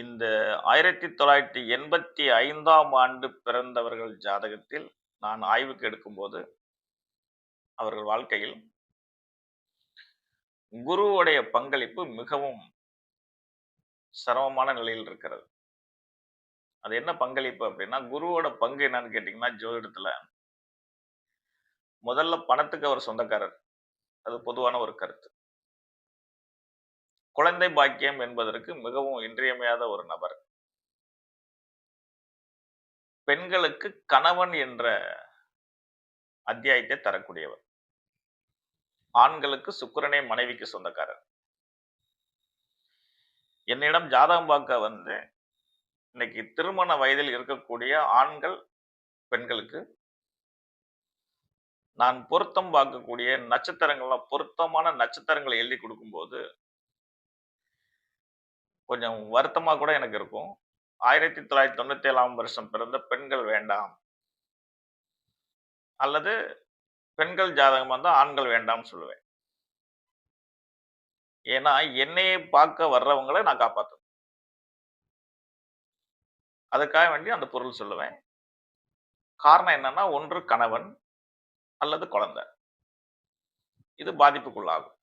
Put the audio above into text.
இந்த ஆயிரத்தி தொள்ளாயிரத்தி எண்பத்தி ஐந்தாம் ஆண்டு பிறந்தவர்கள் ஜாதகத்தில் நான் ஆய்வுக்கு எடுக்கும்போது அவர்கள் வாழ்க்கையில் குருவுடைய பங்களிப்பு மிகவும் சிரமமான நிலையில் இருக்கிறது. அது என்ன பங்களிப்பு அப்படின்னா குருவோட பங்கு என்னன்னு கேட்டீங்கன்னா ஜோதிடத்தில் முதல்ல பணத்துக்கு அவர் சொந்தக்காரர். அது பொதுவான ஒரு கருத்து. குழந்தை பாக்கியம் என்பதற்கு மிகவும் இன்றியமையாத ஒரு நபர். பெண்களுக்கு கணவன் என்ற அத்தியாயத்தை தரக்கூடியவர். ஆண்களுக்கு சுக்கிரனே மனைவிக்கு சொந்தக்காரர். என்னிடம் ஜாதகம் பார்க்க வந்து இன்னைக்கு திருமண வயதில் இருக்கக்கூடிய ஆண்கள் பெண்களுக்கு நான் பொருத்தம் பார்க்கக்கூடிய நட்சத்திரங்கள்லாம் பொருத்தமான நட்சத்திரங்களை எழுதி கொடுக்கும்போது கொஞ்சம் வருத்தமாக கூட எனக்கு இருக்கும். ஆயிரத்தி தொள்ளாயிரத்தி தொண்ணூத்தி ஏழாம் வருஷம் பிறந்த பெண்கள் வேண்டாம். அல்லது பெண்கள் ஜாதகம் வந்தால் ஆண்கள் வேண்டாம்னு சொல்லுவேன். ஏன்னா என்னையே பார்க்க வர்றவங்களை நான் காப்பாற்றணும் அதுக்காக வேண்டி அந்த பொருள் சொல்லுவேன். காரணம் என்னன்னா ஒன்று கணவன் அல்லது குழந்தை. இது பாதிப்புக்குள்ளாகும்.